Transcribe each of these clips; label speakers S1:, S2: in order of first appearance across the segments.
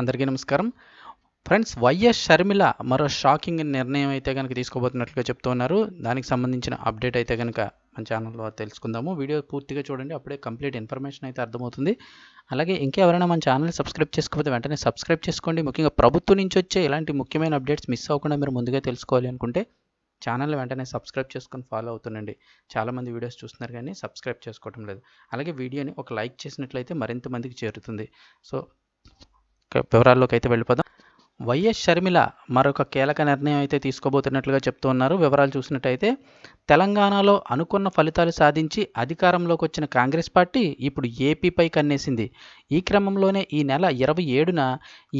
S1: అందరికీ నమస్కారం. Friends YS Sharmila మరో షాకింగ్ నిర్ణయం అయితే కనుక తీసుకోబోతున్నట్లుగా చెప్తూ ఉన్నారు. దానికి సంబంధించిన అప్డేట్ అయితే కనుక మన ఛానల్లో తెలుసుకుందాము. వీడియో పూర్తిగా చూడండి అప్పుడే కంప్లీట్ ఇన్ఫర్మేషన్ అయితే అర్థమవుతుంది. అలాగే ఇంకెవరైనా మన ఛానల్ సబ్స్క్రైబ్ చేసుకోకపోతే వెంటనే సబ్స్క్రైబ్ చేసుకోండి. ముఖ్యంగా ప్రభుత్వం నుంచి వచ్చే ఇలాంటి ముఖ్యమైన అప్డేట్స్ మిస్ అవ్వకుండా మీరు ముందుగా తెలుసుకోవాలి అనుకుంటే ఛానల్ వెంటనే సబ్స్క్రైబ్ చేసుకొని ఫాలో అవుతుండండి. చాలామంది వీడియోస్ చూస్తున్నారు కానీ సబ్స్క్రైబ్ చేసుకోవడం లేదు. అలాగే వీడియోని ఒక లైక్ చేసినట్లయితే మరింత మందికి చేరుతుంది. సో వివరాల్లోకి అయితే వెళ్ళిపోదాం. వైఎస్ షర్మిల మరొక కీలక నిర్ణయం అయితే తీసుకోబోతున్నట్లుగా చెప్తూ ఉన్నారు. వివరాలు చూసినట్టయితే తెలంగాణలో అనుకున్న ఫలితాలు సాధించి అధికారంలోకి వచ్చిన కాంగ్రెస్ పార్టీ ఇప్పుడు ఏపీపై కన్నేసింది. ఈ క్రమంలోనే ఈ నెల ఇరవై ఏడున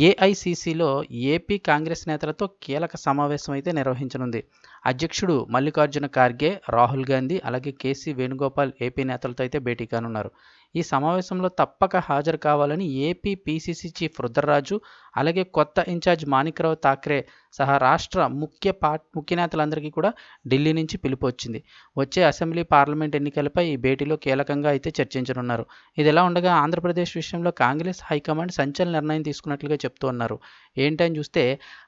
S1: ఏఐసిసిలో ఏపీ కాంగ్రెస్ నేతలతో కీలక సమావేశం అయితే నిర్వహించనుంది. అధ్యక్షుడు మల్లికార్జున ఖార్గే రాహుల్ గాంధీ అలాగే కేసీ వేణుగోపాల్ ఏపీ నేతలతో అయితే భేటీ కానున్నారు. ఈ సమావేశంలో తప్పక హాజరు కావాలని ఏపీ పీసీసీ చీఫ్ రుద్రరాజు అలాగే కొత్త ఇన్ఛార్జ్ మాణిక్రావు ఠాక్రే సహా రాష్ట్ర ముఖ్య పా ముఖ్య నేతలందరికీ కూడా ఢిల్లీ నుంచి పిలుపు వచ్చింది. వచ్చే అసెంబ్లీ పార్లమెంట్ ఎన్నికలపై ఈ భేటీలో కీలకంగా అయితే చర్చించనున్నారు. ఇది ఎలా ఉండగా ఆంధ్రప్రదేశ్ విషయంలో కాంగ్రెస్ హైకమాండ్ సంచలన నిర్ణయం తీసుకున్నట్లుగా చెప్తూ ఉన్నారు. ఏంటని చూస్తే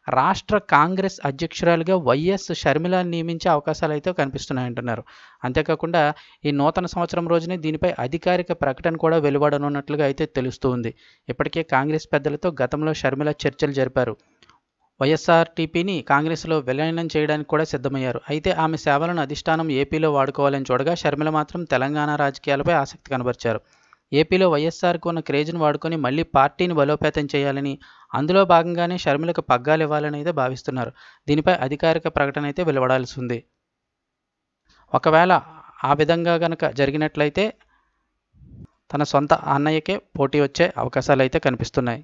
S1: రాష్ట్ర కాంగ్రెస్ అధ్యక్షురాలుగా వైఎస్ షర్మిలాని నియమించే అవకాశాలు అయితే కనిపిస్తున్నాయంటున్నారు. అంతేకాకుండా ఈ నూతన సంవత్సరం రోజునే దీనిపై అధికారిక ప్రకటన కూడా వెలువడనున్నట్లుగా అయితే తెలుస్తోంది. ఇప్పటికే కాంగ్రెస్ పెద్దలతో గతంలో షర్మిల చర్చలు జరిపారు. వైఎస్ఆర్టీపీని కాంగ్రెస్లో విలీనం చేయడానికి కూడా సిద్ధమయ్యారు. అయితే ఆమె సేవలను అధిష్టానం ఏపీలో వాడుకోవాలని చూడగా షర్మిల మాత్రం తెలంగాణ రాజకీయాలపై ఆసక్తి కనబరిచారు. ఏపీలో వైఎస్ఆర్కు ఉన్న క్రేజ్ను వాడుకొని మళ్ళీ పార్టీని బలోపేతం చేయాలని అందులో భాగంగానే షర్మిలకు పగ్గాలు ఇవ్వాలని అయితే భావిస్తున్నారు. దీనిపై అధికారిక ప్రకటన అయితే వెలువడాల్సి ఉంది. ఒకవేళ ఆ విధంగా కనుక జరిగినట్లయితే తన సొంత అన్నయ్యకే పోటీ వచ్చే అవకాశాలు అయితే కనిపిస్తున్నాయి.